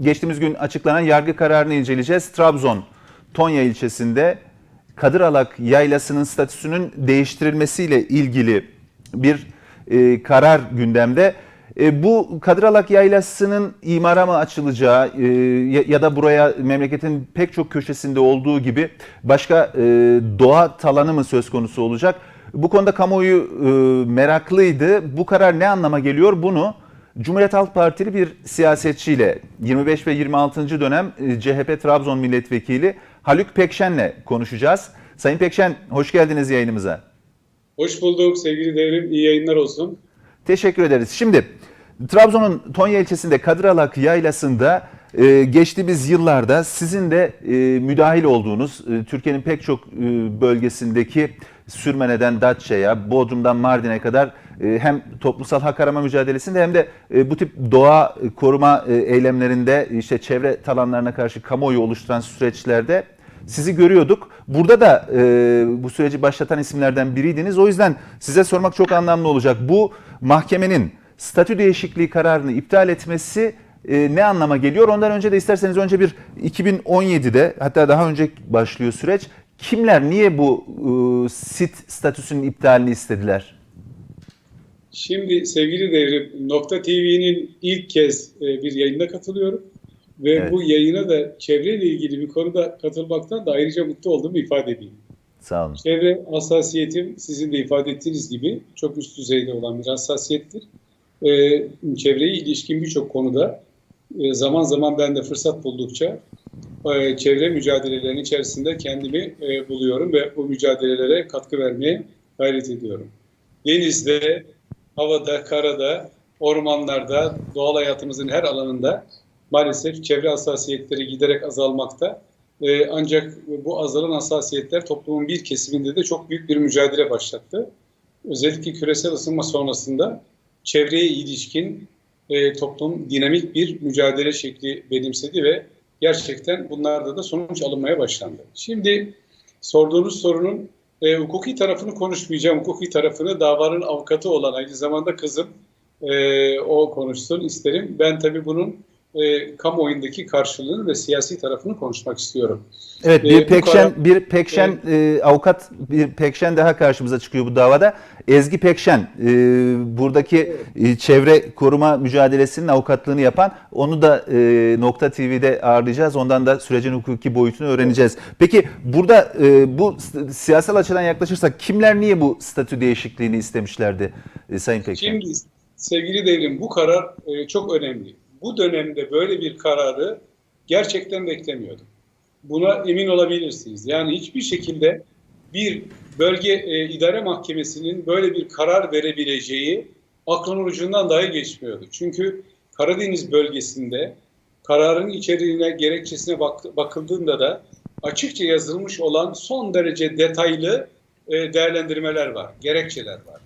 Geçtiğimiz gün açıklanan yargı kararını inceleyeceğiz. Trabzon, Tonya ilçesinde Kadıralak Yaylası'nın statüsünün değiştirilmesiyle ilgili bir e, karar gündemde. E, bu Kadıralak Yaylası'nın imara mı açılacağı e, ya, ya da buraya memleketin pek çok köşesinde olduğu gibi başka e, doğa talanı mı söz konusu olacak? Bu konuda kamuoyu e, meraklıydı. Bu karar ne anlama geliyor? Bunu Cumhuriyet Halk Partili bir siyasetçiyle 25 ve 26. dönem e, CHP Trabzon Milletvekili Haluk Pekşen'le konuşacağız. Sayın Pekşen hoş geldiniz yayınımıza. Hoş bulduk sevgili devrim. İyi yayınlar olsun. Teşekkür ederiz. Şimdi Trabzon'un Tonya ilçesinde Kadıralak Yaylası'nda e, geçtiğimiz yıllarda sizin de e, müdahil olduğunuz e, Türkiye'nin pek çok e, bölgesindeki Sürmene'den Datça'ya, Bodrum'dan Mardin'e kadar hem toplumsal hak arama mücadelesinde hem de e, bu tip doğa e, koruma e, eylemlerinde işte çevre talanlarına karşı kamuoyu oluşturan süreçlerde sizi görüyorduk. Burada da e, bu süreci başlatan isimlerden biriydiniz. O yüzden size sormak çok anlamlı olacak. Bu mahkemenin statü değişikliği kararını iptal etmesi e, ne anlama geliyor? Ondan önce de isterseniz önce bir 2017'de hatta daha önce başlıyor süreç. Kimler niye bu e, sit statüsünün iptalini istediler? Şimdi sevgili devrim Nokta TV'nin ilk kez e, bir yayına katılıyorum. Ve Evet. bu yayına da çevreyle ilgili bir konuda katılmaktan da ayrıca mutlu olduğumu ifade edeyim. Sağ olun. Çevre hassasiyetim sizin de ifade ettiğiniz gibi çok üst düzeyde olan bir hassasiyettir. Ee, çevreye ilişkin birçok konuda e, zaman zaman ben de fırsat buldukça e, çevre mücadelelerinin içerisinde kendimi e, buluyorum ve bu mücadelelere katkı vermeye gayret ediyorum. Denizde, havada, karada, ormanlarda, doğal hayatımızın her alanında maalesef çevre hassasiyetleri giderek azalmakta. Ee, ancak bu azalan hassasiyetler toplumun bir kesiminde de çok büyük bir mücadele başlattı. Özellikle küresel ısınma sonrasında çevreye ilişkin e, toplum dinamik bir mücadele şekli benimsedi ve gerçekten bunlarda da sonuç alınmaya başlandı. Şimdi sorduğunuz sorunun e, hukuki tarafını konuşmayacağım. Hukuki tarafını davanın avukatı olan aynı zamanda kızım e, o konuşsun isterim. Ben tabii bunun e, kamuoyundaki karşılığını ve siyasi tarafını konuşmak istiyorum. Evet bir bu Pekşen bir Pekşen e, avukat bir Pekşen daha karşımıza çıkıyor bu davada. Ezgi Pekşen e, buradaki e, çevre koruma mücadelesinin avukatlığını yapan onu da e, Nokta TV'de ağırlayacağız. Ondan da sürecin hukuki boyutunu öğreneceğiz. Peki burada e, bu siyasal açıdan yaklaşırsak kimler niye bu statü değişikliğini istemişlerdi e, Sayın Pekşen? Şimdi sevgili devrim bu karar e, çok önemli. Bu dönemde böyle bir kararı gerçekten beklemiyordum. Buna emin olabilirsiniz. Yani hiçbir şekilde bir bölge e, idare mahkemesinin böyle bir karar verebileceği aklın ucundan dahi geçmiyordu. Çünkü Karadeniz bölgesinde kararın içeriğine, gerekçesine bak- bakıldığında da açıkça yazılmış olan son derece detaylı e, değerlendirmeler var, gerekçeler var.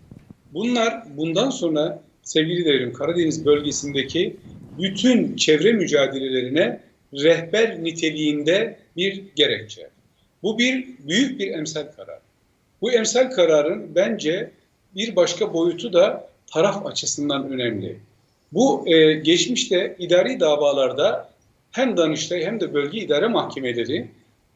Bunlar bundan sonra sevgili devrim Karadeniz bölgesindeki bütün çevre mücadelelerine rehber niteliğinde bir gerekçe. Bu bir büyük bir emsal karar. Bu emsal kararın bence bir başka boyutu da taraf açısından önemli. Bu e, geçmişte idari davalarda hem Danıştay hem de bölge idare mahkemeleri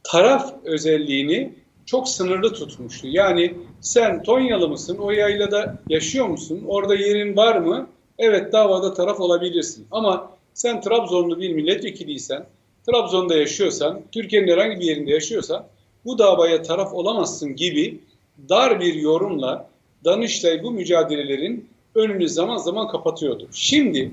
taraf özelliğini çok sınırlı tutmuştu. Yani sen Tonyalı mısın, o yaylada yaşıyor musun, orada yerin var mı? Evet davada taraf olabilirsin. Ama sen Trabzonlu bir milletvekiliysen, Trabzon'da yaşıyorsan, Türkiye'nin herhangi bir yerinde yaşıyorsan bu davaya taraf olamazsın gibi dar bir yorumla Danıştay bu mücadelelerin önünü zaman zaman kapatıyordu. Şimdi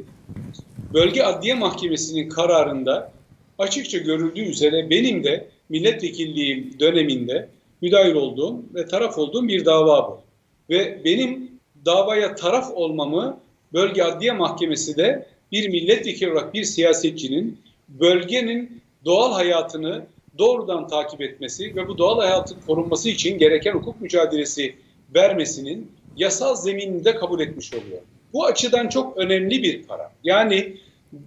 Bölge Adliye Mahkemesi'nin kararında açıkça görüldüğü üzere benim de milletvekilliğim döneminde müdahil olduğum ve taraf olduğum bir dava bu. Ve benim davaya taraf olmamı Bölge Adliye Mahkemesi de bir milletvekili olarak bir siyasetçinin bölgenin doğal hayatını doğrudan takip etmesi ve bu doğal hayatın korunması için gereken hukuk mücadelesi vermesinin yasal zeminini de kabul etmiş oluyor. Bu açıdan çok önemli bir karar. Yani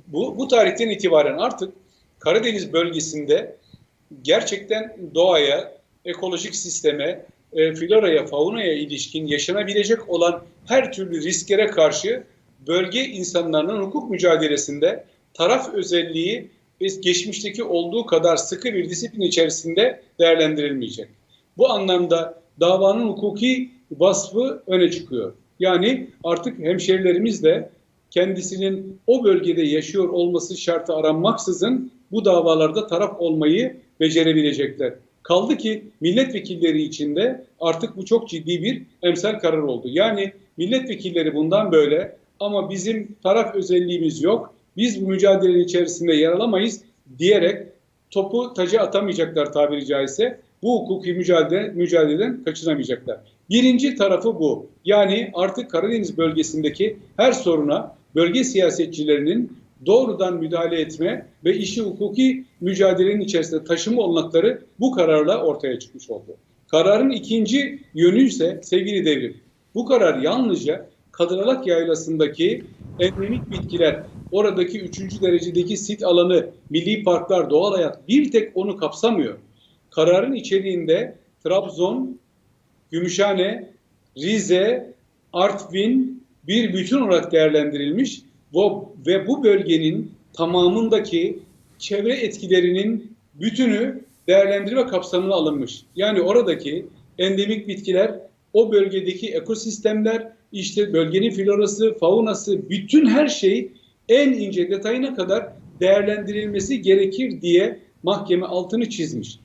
bu, bu tarihten itibaren artık Karadeniz bölgesinde gerçekten doğaya, ekolojik sisteme, e, floraya, faunaya ilişkin yaşanabilecek olan her türlü risklere karşı bölge insanlarının hukuk mücadelesinde taraf özelliği biz geçmişteki olduğu kadar sıkı bir disiplin içerisinde değerlendirilmeyecek. Bu anlamda davanın hukuki vasfı öne çıkıyor. Yani artık hemşerilerimiz de kendisinin o bölgede yaşıyor olması şartı aranmaksızın bu davalarda taraf olmayı becerebilecekler. Kaldı ki milletvekilleri içinde artık bu çok ciddi bir emsal karar oldu. Yani milletvekilleri bundan böyle ama bizim taraf özelliğimiz yok, biz bu mücadelenin içerisinde yer alamayız diyerek topu taca atamayacaklar tabiri caizse. Bu hukuki mücadele, mücadeleden kaçınamayacaklar. Birinci tarafı bu. Yani artık Karadeniz bölgesindeki her soruna bölge siyasetçilerinin doğrudan müdahale etme ve işi hukuki mücadelenin içerisinde taşıma olanakları bu kararla ortaya çıkmış oldu. Kararın ikinci yönü ise sevgili devrim. Bu karar yalnızca Kadıralak Yaylası'ndaki endemik bitkiler, oradaki üçüncü derecedeki sit alanı, milli parklar, doğal hayat bir tek onu kapsamıyor. Kararın içeriğinde Trabzon, Gümüşhane, Rize, Artvin bir bütün olarak değerlendirilmiş ve bu bölgenin tamamındaki çevre etkilerinin bütünü değerlendirme kapsamına alınmış. Yani oradaki endemik bitkiler, o bölgedeki ekosistemler, işte bölgenin florası, faunası, bütün her şey en ince detayına kadar değerlendirilmesi gerekir diye mahkeme altını çizmiş.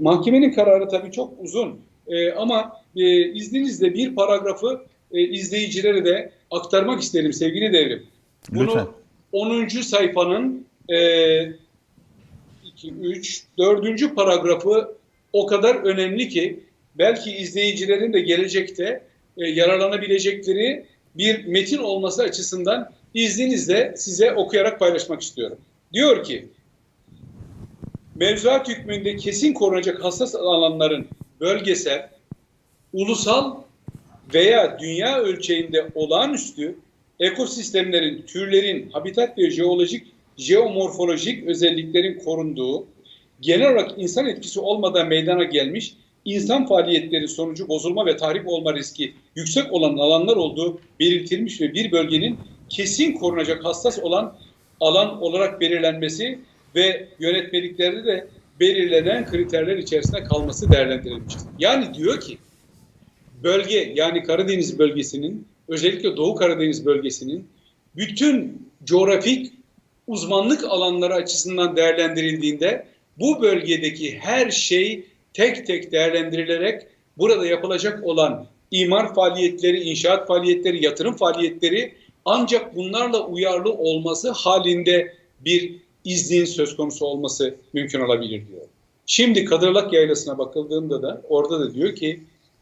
Mahkemenin kararı tabii çok uzun Ee, ama e, izninizle bir paragrafı e, izleyicilere de aktarmak isterim sevgili devrim. Bunu Lütfen. 10. sayfanın e, 2, 3, 4. paragrafı o kadar önemli ki belki izleyicilerin de gelecekte e, yararlanabilecekleri bir metin olması açısından izninizle size okuyarak paylaşmak istiyorum. Diyor ki, mevzuat hükmünde kesin korunacak hassas alanların bölgesel, ulusal veya dünya ölçeğinde olağanüstü ekosistemlerin, türlerin, habitat ve jeolojik, jeomorfolojik özelliklerin korunduğu, genel olarak insan etkisi olmadan meydana gelmiş insan faaliyetleri sonucu bozulma ve tahrip olma riski yüksek olan alanlar olduğu belirtilmiş ve bir bölgenin kesin korunacak hassas olan alan olarak belirlenmesi ve yönetmeliklerde de belirlenen kriterler içerisinde kalması değerlendirilmiştir. Yani diyor ki bölge yani Karadeniz bölgesinin özellikle Doğu Karadeniz bölgesinin bütün coğrafik uzmanlık alanları açısından değerlendirildiğinde bu bölgedeki her şey tek tek değerlendirilerek burada yapılacak olan imar faaliyetleri, inşaat faaliyetleri, yatırım faaliyetleri ancak bunlarla uyarlı olması halinde bir iznin söz konusu olması mümkün olabilir diyor. Şimdi Kadırlak Yaylası'na bakıldığında da orada da diyor ki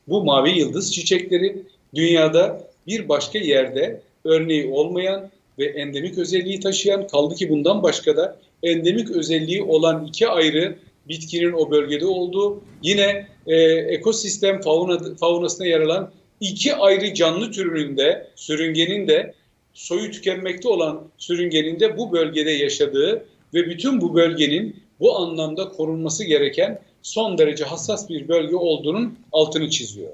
bu mavi yıldız çiçekleri dünyada bir başka yerde örneği olmayan ve endemik özelliği taşıyan kaldı ki bundan başka da endemik özelliği olan iki ayrı bitkinin o bölgede olduğu yine e, ekosistem fauna, faunasına yer alan iki ayrı canlı türünün de sürüngenin de soyu tükenmekte olan sürüngenin de bu bölgede yaşadığı ve bütün bu bölgenin bu anlamda korunması gereken son derece hassas bir bölge olduğunun altını çiziyor.